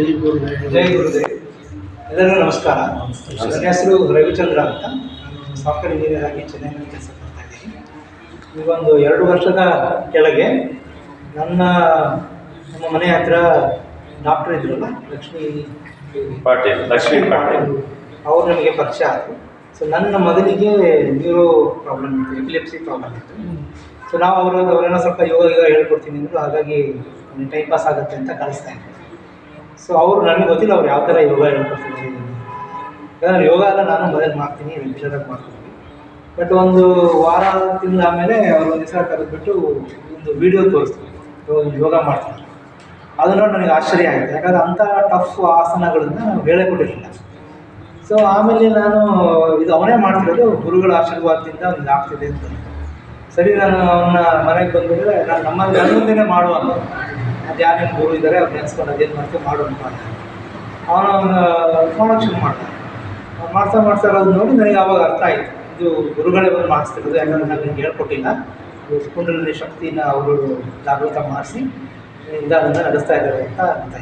ಜೈ ಗುರುದೇ ಜೈ ಗುರುದೇವ್. ಎಲ್ಲರಿಗೂ ನಮಸ್ಕಾರ. ನನ್ನ ಹೆಸರು ರವಿಚಂದ್ರ ಅಂತ. ನಾನು ಸಾಫ್ಟ್ವೇರ್ ಇಂಜಿನಿಯರ್ ಆಗಿ ಚೆನ್ನೈನಲ್ಲಿ ಕೆಲಸ ಮಾಡ್ತಾ ಇದ್ದೀನಿ. ಈ ಒಂದು ಎರಡು ವರ್ಷದ ಕೆಳಗೆ ನನ್ನ ನಮ್ಮ ಮನೆ ಹತ್ರ ಡಾಕ್ಟರ್ ಇದ್ರಲ್ಲ ಲಕ್ಷ್ಮೀ ಪಾಟೀಲ್ ಲಕ್ಷ್ಮೀ ಪಾಟೀಲ್ ಅವ್ರು ನಮಗೆ ಪರಿಚಯ ಆದರು. ಸೊ ನನ್ನ ಮಗನಿಗೆ ನ್ಯೂರೋ ಪ್ರಾಬ್ಲಮ್ ಇತ್ತು ಎಪಿಲೆಪ್ಸಿ ಪ್ರಾಬ್ಲಮ್ ಇತ್ತು. ಸೊ ನಾವು ಅವರು ಅವರೇನೋ ಸ್ವಲ್ಪ ಯೋಗ ಯೋಗ ಹೇಳ್ಕೊಡ್ತೀನಿ ಅಂದರು. ಹಾಗಾಗಿ ಟೈಮ್ ಪಾಸ್ ಆಗುತ್ತೆ ಅಂತ ಕಳಿಸ್ತಾ ಇದ್ದೆ. ಸೊ ಅವರು ನನಗೆ ಗೊತ್ತಿಲ್ಲ ಅವ್ರು ಯಾವ ಥರ ಯೋಗ ಹೇಳ್ಕೊಡ್ತೀನಿ. ಯಾಕಂದ್ರೆ ಯೋಗ ಎಲ್ಲ ನಾನು ಮೊದಲು ಮಾಡ್ತೀನಿ ರೆಗ್ಯುಲರಾಗಿ ಮಾಡ್ತೀನಿ. ಬಟ್ ಒಂದು ವಾರ ತಿಂಗಳ ಆಮೇಲೆ ಅವರು ದಿವಸ ಕರೆದ್ಬಿಟ್ಟು ಒಂದು ವಿಡಿಯೋ ತೋರಿಸ್ತೀನಿ ಯೋಗ ಮಾಡ್ತೀನಿ. ಅದು ನೋಡಿ ನನಗೆ ಆಶ್ಚರ್ಯ ಆಯಿತು. ಯಾಕಂದ್ರೆ ಅಂಥ ಟಫ್ ಆಸನಗಳನ್ನು ನಾವು ಹೇಳೇ ಕೊಟ್ಟಿರಲಿಲ್ಲ. ಸೊ ಆಮೇಲೆ ನಾನು ಇದು ಅವನೇ ಮಾಡ್ತಿರೋದು, ಗುರುಗಳ ಆಶೀರ್ವಾದದಿಂದ ಅವ್ನಿಗೆ ಆಗ್ತಿದೆ ಅಂತ. ಸರಿ, ನಾನು ಅವನ ಮನೆಗೆ ಬಂದಿದ್ರೆ ನಾನು ನಮ್ಮ ನನ್ನ ಮಾಡುವ ಅದು ಯಾರೇನು ಗುರು ಇದ್ದಾರೆ ಅವ್ರು ನೆನೆಸ್ಕೊಂಡು ಅದೇನು ಮಾಡ್ತೀವಿ ಮಾಡು ಅಂತ ಅಂದ. ಅವನು ಫೋನ್ ಮಾಡ್ತಾನೆ. ಮಾಡ್ತಾ ಮಾಡ್ತಾ ಇರೋದು ನೋಡಿ ನನಗೆ ಆವಾಗ ಅರ್ಥ ಆಯಿತು. ಇದು ಗುರುಗಳೇ ಬಂದು ಮಾಡಿಸ್ತಿರೋದು, ಯಾಕಂದ್ರೆ ನಾನು ನಿಮ್ಗೆ ಹೇಳ್ಕೊಟ್ಟಿಲ್ಲ. ಕುಂಡಲಿನಿ ಶಕ್ತಿನ ಅವರು ಜಾಗೃತ ಮಾಡಿಸಿ ಇದನ್ನು ನಡೆಸ್ತಾ ಇದ್ದಾರೆ ಅಂತ ಅರ್ಥ